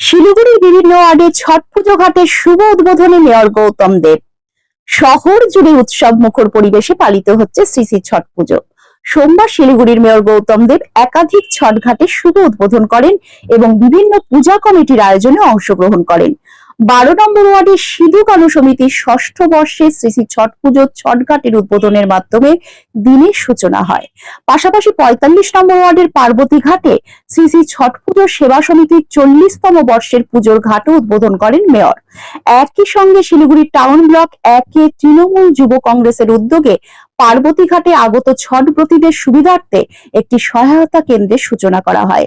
শিলিগুড়ির বিভিন্ন ওয়ার্ডে ছট পুজো ঘাটের শুভ উদ্বোধনে মেয়র গৌতম দেব। শহর জুড়ে উৎসব মুখর পরিবেশে পালিত হচ্ছে শ্রী শ্রী ছট পুজো সোমবার শিলিগুড়ির মেয়র গৌতম দেব একাধিক ছট ঘাটে শুভ উদ্বোধন করেন এবং বিভিন্ন পূজা কমিটির আয়োজনে অংশগ্রহণ করেন। বারো নম্বর ওয়ার্ডের সিধু কানু সমিতির ষষ্ঠ বর্ষে শ্রী শ্রী ছট পুজোর ছটঘাটের উদ্বোধনের মাধ্যমে দিনের সূচনা হয়। পাশাপাশি পঁয়তাল্লিশ নম্বর ওয়ার্ডের পার্বতী ঘাটে শ্রী শ্রী ছট পুজো সেবা সমিতির চল্লিশতম বর্ষের পুজোর ঘাটও উদ্বোধন করেন মেয়র। একই সঙ্গে শিলিগুড়ি টাউন ব্লক একে তৃণমূল যুব কংগ্রেসের উদ্যোগে পার্বতী ঘাটে আগত ছটব্রতীদের সুবিধার্থে একটি সহায়তা কেন্দ্রের সূচনা করা হয়।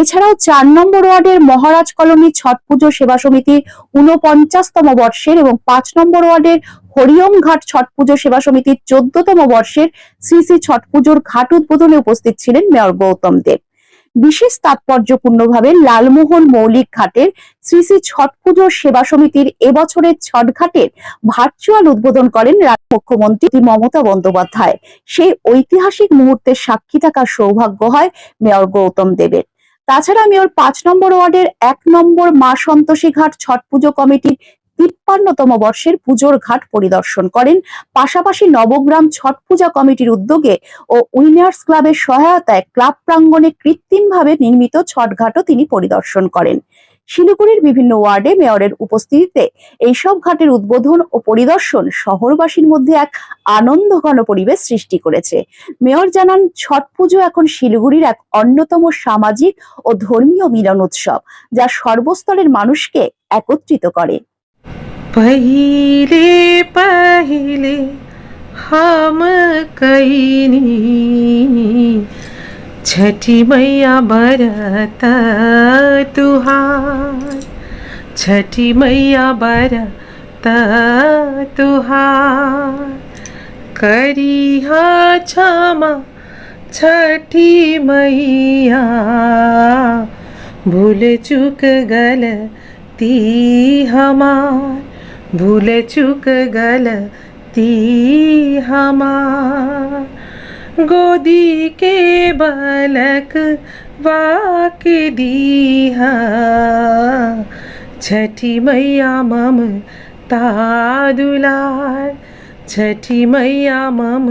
এছাড়াও চার নম্বর ওয়ার্ডের মহারাজ কলোনি ছট পুজো সেবা সমিতির উনপঞ্চাশতম বর্ষের এবং পাঁচ নম্বর ওয়ার্ডের হরিওম ঘাট ছট পুজো সেবা সমিতির চোদ্দতম বর্ষের শ্রী শ্রী ছট পুজোর ঘাট উদ্বোধনে উপস্থিত ছিলেন মেয়র গৌতম দেব। বিশেষ তাৎপর্যপূর্ণভাবে লালমোহন মৌলিক ঘাটের শ্রী শ্রী ছট পুজো সেবা সমিতির এবছরের ছট ঘাটের ভার্চুয়াল উদ্বোধন করেন মুখ্যমন্ত্রী মমতা বন্দ্যোপাধ্যায়। সেই ঐতিহাসিক মুহূর্তের সাক্ষী থাকার সৌভাগ্য হয় মেয়র গৌতম দেবের। তাছাড়া মেয়র পাঁচ নম্বর ওয়ার্ডের এক নম্বর মা সন্তোষী ঘাট ছট পুজো কমিটির তিপ্পান্নতম বর্ষের পুজোর ঘাট পরিদর্শন করেন। পাশাপাশি নবগ্রাম ছট পূজা কমিটির উদ্যোগে ও উইনার্স ক্লাবের সহায়তায় ক্লাব প্রাঙ্গণে কৃত্রিমভাবে নির্মিত ছটঘাটও তিনি পরিদর্শন করেন। শিলিগুড়ির বিভিন্ন ওয়ার্ডে মেয়রের উপস্থিতিতে এইসব ঘাটের উদ্বোধন ও পরিদর্শন শহরবাসীর মধ্যে এক আনন্দঘন পরিবেশ সৃষ্টি করেছে। মেয়র জানান, ছট পুজো এখন শিলিগুড়ির এক অন্যতম সামাজিক ও ধর্মীয় মিলন উৎসব, যা সর্বস্তরের মানুষকে একত্রিত করে। पहिले पहिले हम कैनी। छठी मैया बरत तुहार छठी मैया बरत तुहार करी क्षमा छठी मैया। भूल चूक गलती हमार। भूल चूक गलती हमार। गोदी के बलक वाक दी छठी मैया मम दुलार छठी मैया मम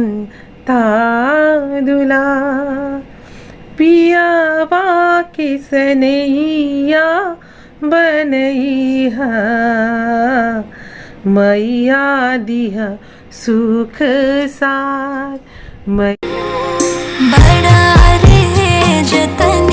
दुलार पियावा किसनैया बनैहा। मैया दिया सुख सार मै बड़ा रे जतनिया से